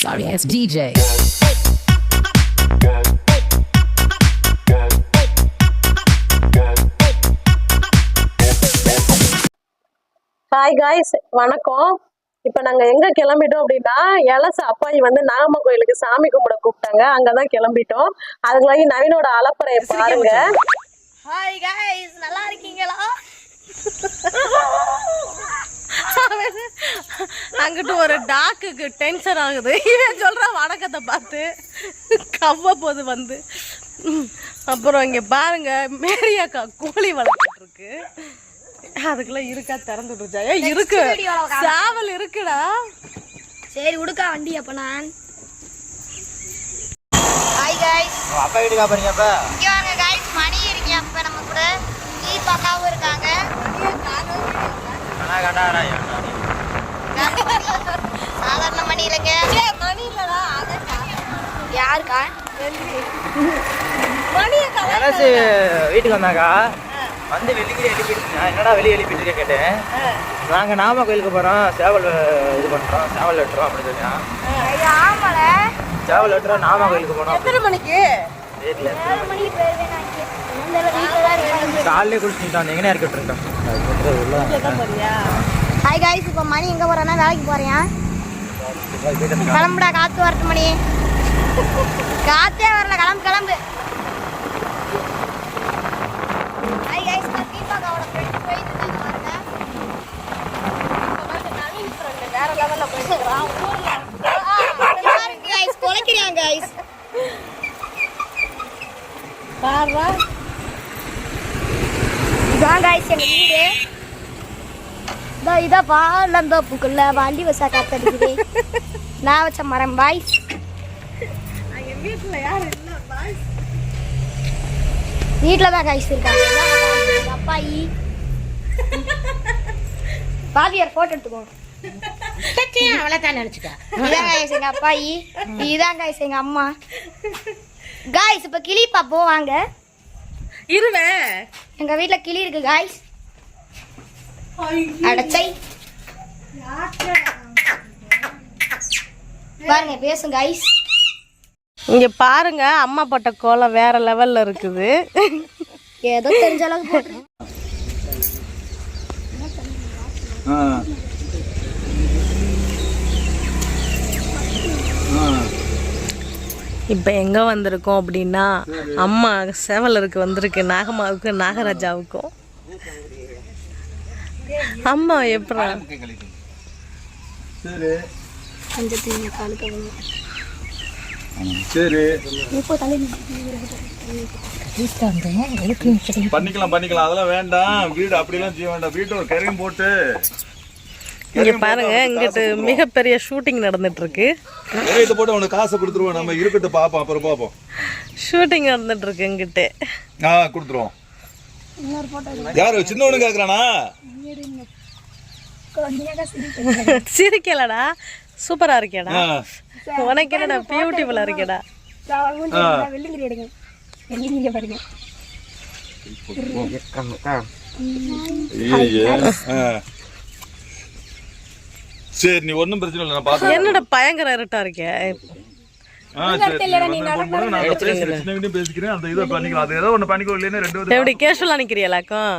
Sorry ass DJ. Hi guys வணக்கம். இப்போ நாங்க எங்க கிளம்பிட்டோம் அப்படின்னா எலச அப்பாயி வந்து நாகம்ம கோயிலுக்கு சாமி கும்பிட கூப்பிட்டாங்க. அங்கதான் கிளம்பிட்டோம். அதுக்குள்ளாகி நவீனோட அலப்பறையை பாருங்க. ஹாய் கைஸ் நல்லா இருக்கீங்களா? அங்கிட்டு ஒரு டாக்குக்கு டென்ஷன் ஆகுது. இவன் சொல்ற வணக்கத்தை பார்த்து கவ்வ போது வந்து. அப்புறம் இங்க பாருங்க மேரியாக்கா கோழி வளர்த்துட்டு இருக்கு அதுக்குள்ள இருக்கா திறந்து விட்டுருச்சா. இருக்கு. சாவல் இருக்குடா. சரி உடுக்கா வண்டி அப்ப நான். ஹாய் அப்பா வீட்டுக்கா போறீங்க அப்ப இங்க வாங்க கைஸ் மணி இருக்கீங்க அப்ப நம்ம கூட தீபா அக்காவும் இருக்காங்க கண்டா சாதாரண மணி இல்லைங்க மணி இல்லடா யாருக்கா? மனசு வீட்டுக்கு வந்தாக்கா வந்து வெளியே எழுப்பிட்டு என்னடா வெளியே எழுப்பிட்டு கேட்டேன். நாங்க நாம கோயிலுக்கு போறோம் சேவல் இது பண்றோம் சேவல் வெட்டுறோம் அப்படின்னு சொன்னா. சேவல் வெட்டுறோம் நாம கோயிலுக்கு போனோம் எத்தனை மணிக்கு? இருக்கேன். காலையிலே குளிச்சுட்டு வந்தோம் எங்கனே இருக்கிட்டு இருக்கோம் போறியா ஹாய் இப்போ மணி எங்க போறேன்னா வேலைக்கு போறேன் கிளம்புடா காத்து வரட்டு மணி. காத்தே வரல கிளம்பு கிளம்பு. ஹாய் கைஸ் நான் தீபாக்காவோட ஃப்ரெண்ட் போயிட்டு இருக்காங்க பாருங்க வேற லெவல்ல போயிட்டு பாருங்க பாருடா இதான் கைஸ் எங்க வீடு. இதோ இதோ பாலந்தோப்புக்குள்ள வண்டி வசா காத்தடிக்குது. நான் வச்ச மரம் பாய் வீட்டுல யாரும் இல்ல பாய் வீட்டில் தான் கைஸ் இருக்காங்க இதான் அப்பாயி பாதியார் போட்டோ எடுத்துக்கோ அவ்வளவுதான் நினைச்சுக்க. இதான் கைஸ் எங்க அப்பாயி. இதான் கைஸ் எங்க அம்மா. காய்ஸ் இப்ப கிளி பாப்போம் வாங்க. இருவே. எங்க வீட்ல கிளி இருக்கு காய்ஸ் அடச்சை பாருங்க பேசுங்க காய்ஸ் இங்க பாருங்க அம்மா பட்ட கோலம் வேற லெவல்ல இருக்குது. ஏதோ தெரிஞ்ச அளவுக்கு இப்போ எங்க வந்திருக்கோம் அப்படின்னா அம்மா சேவலருக்கு வந்திருக்கு நாகம்மாவுக்கு நாகராஜாவுக்கும். அம்மா எப்படா? சரி. பண்ணிக்கலாம் பண்ணிக்கலாம். அதெல்லாம் வேண்டாம். வீடு அப்படிலாம் செய்ய வேண்டாம். வீட்டு ஒரு கரையும் போட்டு. இங்க பாருங்க இங்கிட்டு மிகப்பெரிய ஷூட்டிங் நடந்துட்டு இருக்கு கரையத்தை போட்டு அவனுக்கு காசை கொடுத்துருவோம். நம்ம இருக்கட்டும் பார்ப்போம் அப்புறம் பார்ப்போம் ஷூட்டிங் நடந்துட்டு இருக்கு இங்கிட்டு. ஆ கொடுத்துருவோம். யாரு சின்னவனு கேக்குறானா? சிரிக்கலடா. சூப்பரா இருக்கேடா. உனக்கு என்னடா பியூட்டிஃபுல்லா இருக்கேடா ஆ. சரி நீ ஒன்றும் பிரச்சனை இல்லை நான் பார்த்து என்னடா பயங்கர இருட்டா இருக்கே? ஆ சரி நீ வந்து phone பண்ணு, நான் பேசுறேன் சின்ன வீட்டையும் பேசிக்கிறேன் அந்த இதை பண்ணிக்கலாம். அது ஏதோ ஒன்று பண்ணிக்கோ இல்லைன்னா ரெண்டு பேரும் எப்படி கேஷுவலா நிக்கிறியலாக்கும்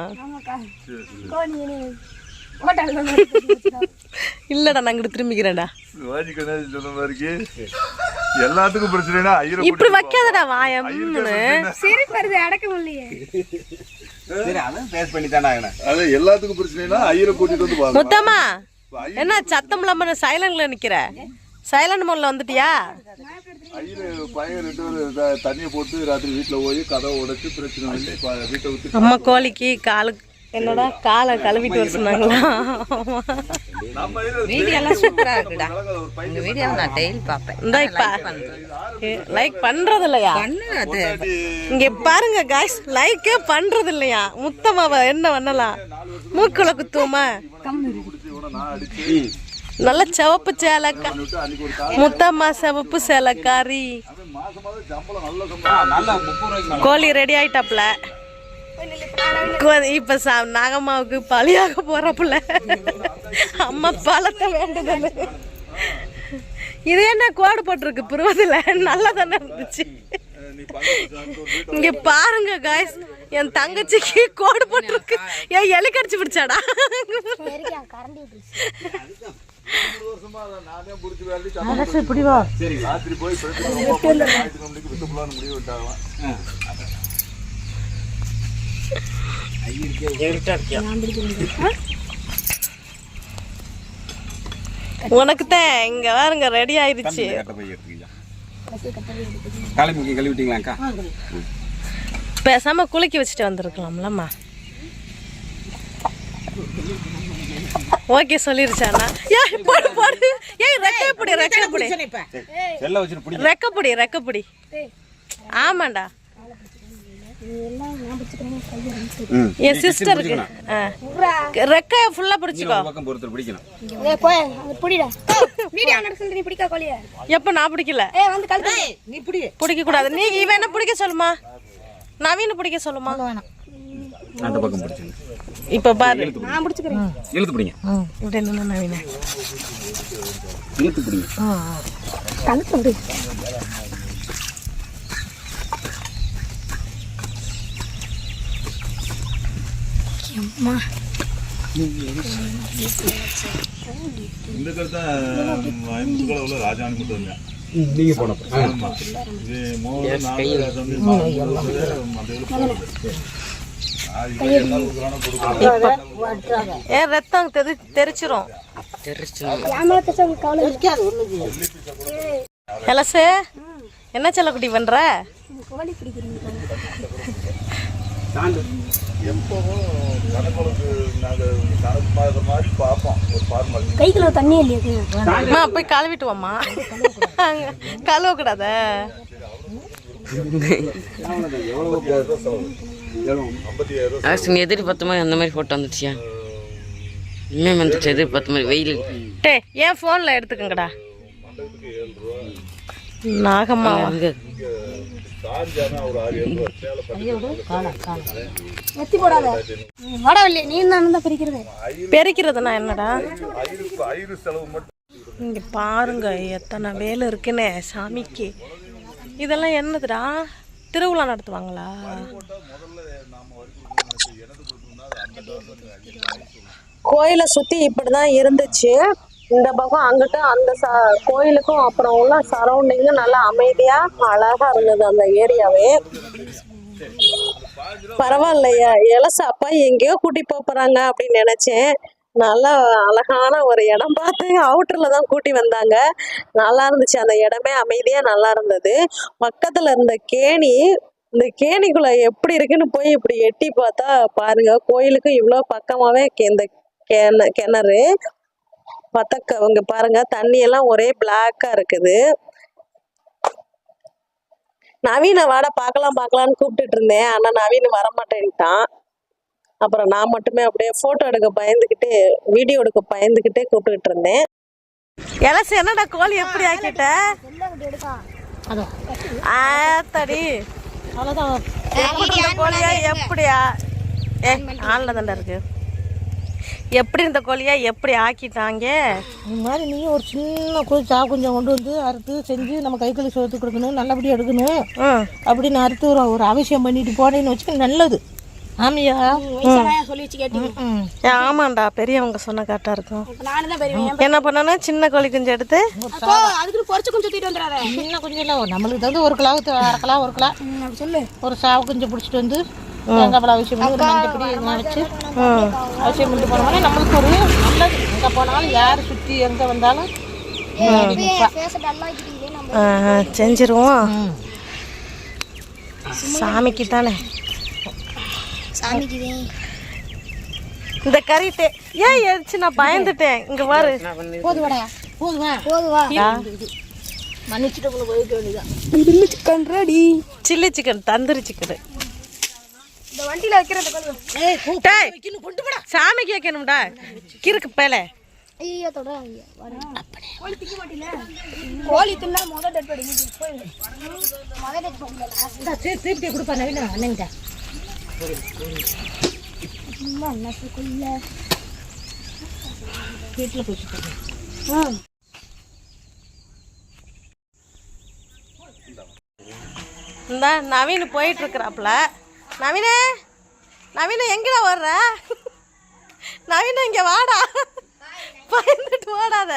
இல்லடா நான் இங்கிட்டு திரும்பிக்கிறேன்டா. சிவாஜி கணேசன் சொன்ன மாதிரிக்கு எல்லாத்துக்கும் பிரச்சனைனா ஐயரை இப்படி வைக்காதடா வாயம் அது எல்லாத்துக்கும் பிரச்சனைனா ஐயரை கூட்டிட்டு வந்து பாருங்க முத்தம்மா என்ன சத்தம் இல்லாம சைலண்ட்ல நிக்கிற? சைலண்ட் மோட்ல வந்துட்டியா? தண்ணியை போட்டு ராத்திரி வீட்டுல போய் கதவை உடைச்சு பிரச்சனை வீட்டை விட்டு அம்மா கோழிக்கு காலு என்னோட காலை கழுவிட்டு வர சொன்னாங்களா? நம்ம இதுல வீடியோ எல்லாம் சூப்பரா இருக்குடா. கலக்காத ஒரு பையன் உங்க வீடியோ நான் டெய்லி பார்ப்பேன். இந்த இப்ப லைக் பண்றது. இல்லையா? பண்ணு அது இங்க பாருங்க காய்ஸ் லைக்கே பண்றது இல்லையா? முத்தமாவ என்ன பண்ணலாம்? மூக்குல குத்துவோமா? நல்ல சிவப்பு சேலக்கா. முத்தம்மா சிவப்பு சேலக்காரி. கோழி ரெடி ஆயிட்டாப்ல கோ- இப்ப சா நாகம்மாவுக்கு பலியாக போறப்புல. அம்மா பழத்தை வேண்டுதல். இது என்ன கோடு போட்டிருக்கு புருவத்தில்? நல்லா தானே இருந்துச்சு இங்க பாருங்க காய்ஸ் என் தங்கச்சிக்கு கோடு போட்டிருக்கு. ஏன் எலி கடிச்சு பிடிச்சாடா? உனக்கு தான் இங்க பாருங்க ரெடி ஆயிடுச்சு. கிளம்பி கழுவிட்டீங்களாக்கா? பேசாம குளிக்க வச்சுட்டு வந்திருக்கலாம்லம்மா. ஓகே சொல்லிருச்சாண்ணா ஏய் போடு போடு. ஏய் ரெக்கைப்படி ரெக்கைப்படி. செல்ல வச்சுட்டு பிடி ரெக்கைப்படி ரெக்கைப்படி. ஆமாண்டா. ம். என் சிஸ்டருக்கு ரெக்கை ஃபுல்லா பிடிச்சிக்கோ. பக்கம் பொறுத்தர் பிடிக்கணும். ஏய் போய் அங்க பிடிடா. வீடியோ நடந்து நீ பிடிக்கா கோழிய. எப்ப நான் பிடிக்கல? ஏய் வந்து கழுத்து. நீ பிடி. பிடிக்க கூடாது நீ இவன் என்ன பிடிக்க சொல்லுமா? நவீன பிடிக்க சொல்லுமா? அந்த பக்கம் பிடிச்சுங்க இப்ப பாரு. நான் பிடிச்சுக்கிறேன். இழுத்து பிடிங்க. இப்படி என்ன நவீன. இழுத்து பிடிங்க. கழுத்து விடு இந்த கருத்தை ஐம்பது உள்ள ராஜாணி மட்டும் வந்தேன். நீங்க போனப்ப ரத்தம் தெரி தெரிச்சிரும். எலசு என்ன செல்லக்குட்டி பண்ற? கோழி பிடிக்கிறீங்க கணக்கு நாங்கள் கணக்கு பார்க்குற மாதிரி பார்ப்போம். ஒரு ஃபார்மல் கைக்குள்ள தண்ணி இல்லையா அம்மா போய் கழுவிட்டு வாம்மா கழுவ கூடாத ஐம்பத்தி ஆயிரம் ஆக்சுவலி எதிர்பார்த்த மாதிரி அந்த மாதிரி ஃபோட்டோ வந்துச்சியா இனிமே வந்துச்சு எதிர்பார்த்த மாதிரி வெயில். டே ஏன் ஃபோனில் எடுத்துக்கங்கடா. நாகம்மா அங்கே எத்தி போடாத. வாடா இல்லையே நீ தான் பிரிக்கிறது? பெருக்கிறதுனா என்னடா? இங்க பாருங்க எத்தனை வேலை இருக்குன்னு சாமிக்கு. இதெல்லாம் என்னதுடா? திருவிழா நடத்துவாங்களா? கோயிலை சுத்தி இப்படிதான் இருந்துச்சு. இந்த பக்கம் அங்கிட்ட அந்த ச கோயிலுக்கும் அப்புறம் உள்ள சரௌண்டிங்கும் நல்லா அமைதியா அழகா இருந்தது அந்த ஏரியாவே பரவாயில்லையா? இலச அப்பா எங்கேயோ கூட்டி போறாங்க அப்படின்னு நினைச்சேன். நல்லா அழகான ஒரு இடம் பார்த்து அவுட்டர்ல தான் கூட்டி வந்தாங்க. நல்லா இருந்துச்சு. அந்த இடமே அமைதியா நல்லா இருந்தது. பக்கத்துல இருந்த கேணி இந்த கேணிக்குள்ள எப்படி இருக்குன்னு போய் இப்படி எட்டி பார்த்தா பாருங்க கோயிலுக்கு இவ்வளோ பக்கமாவே இந்த கிணறு. பத்தக்க அவங்க பாருங்க தண்ணி எல்லாம் ஒரே பிளாக்கா இருக்குது. நவீன வாட பார்க்கலாம் பார்க்கலாம்னு கூப்பிட்டுட்டு இருந்தேன். ஆனா நவீன் வரமாட்டேன்ட்டான். அப்புறம் நான் மட்டுமே அப்படியே போட்டோ எடுக்க பயந்துக்கிட்டு வீடியோ எடுக்க பயந்துக்கிட்டே கூப்பிட்டுட்டு இருந்தேன். எலசு என்னடா கோழி எப்படி ஆக்கிட்ட? ஆத்தடி எப்படி இந்த கோழியா எப்படியா? ஏ ஆன்ல தாண்டா இருக்கு. எப்படி இந்த கோழியா? எப்படி ஆக்கிட்டாங்க? இந்த மாதிரி நீ ஒரு சின்ன கொஞ்சம் சா கொஞ்சம் கொண்டு வந்து அறுத்து செஞ்சு நம்ம கை கழி சோத்து கொடுக்கணும் நல்லபடியாக எடுக்கணும். அப்படின்னு அறுத்து ஒரு ஒரு அவசியம் பண்ணிட்டு போனேன்னு வச்சுக்க நல்லது. ஆமையா? சொல்லி வச்சு கேட்டீங்க. ஆமாண்டா பெரியவங்க சொன்ன கரெக்டா இருக்கும். நானும் தான் பெரியவன் என்ன பண்ணனா சின்ன கோழி குஞ்சு எடுத்து? அப்போ அதுக்கு பொறிச்சு கொஞ்சம் தூக்கிட்டு வந்துடாத சின்ன கொஞ்சம் இல்லை நம்மளுக்கு தகுந்த ஒரு கிலோ அரை கிலோ ஒரு கிலோ. சொல்லு. ஒரு சாவு கொஞ்சம் பிடிச்சிட்டு வந்து தேங்காய் பழம் அவசியம் பண்ணி ஒரு மஞ்சள் பொடி இதெல்லாம் வச்சு அவசியம் பண்ணிட்டு போனோம்னா நம்மளுக்கு ஒரு நல்லது. எங்கே போனாலும் யார் சுற்றி எங்கே வந்தாலும் செஞ்சிருவோம். சாமிக்கு தானே சாமிக்கு இந்த கறி டே ஏன் எரிச்சு நான் பயந்துட்டேன்? இங்க பாரு. போது வாடா போது வா போதுவா மன்னிச்சுட்டு chicken ready chilli chicken tandoori chicken. இந்த வண்டியில வைக்கிறது கொஞ்சம். ஏய் கொண்டு போடா. சாமி வைக்கணும்டா கிறுக்கு பேல. ஐயோ கோழி திங்க மாட்டீல திருப்பி கொடுப்பா நவீன அண்ணன்கிட்ட அண்ணாக்குள்ள ஆ இந்த நவீன் போயிட்டு இருக்கிறாப்புல. நவீனே நவீன எங்கடா வர்ற? நவீன இங்க வாடா. பயந்துட்டு ஓடாத.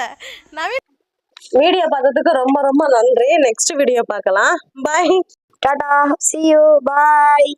நவீன் வீடியோ பார்த்ததுக்கு ரொம்ப ரொம்ப நன்றி. நெக்ஸ்ட் வீடியோ பார்க்கலாம். Bye Tata see you. Bye.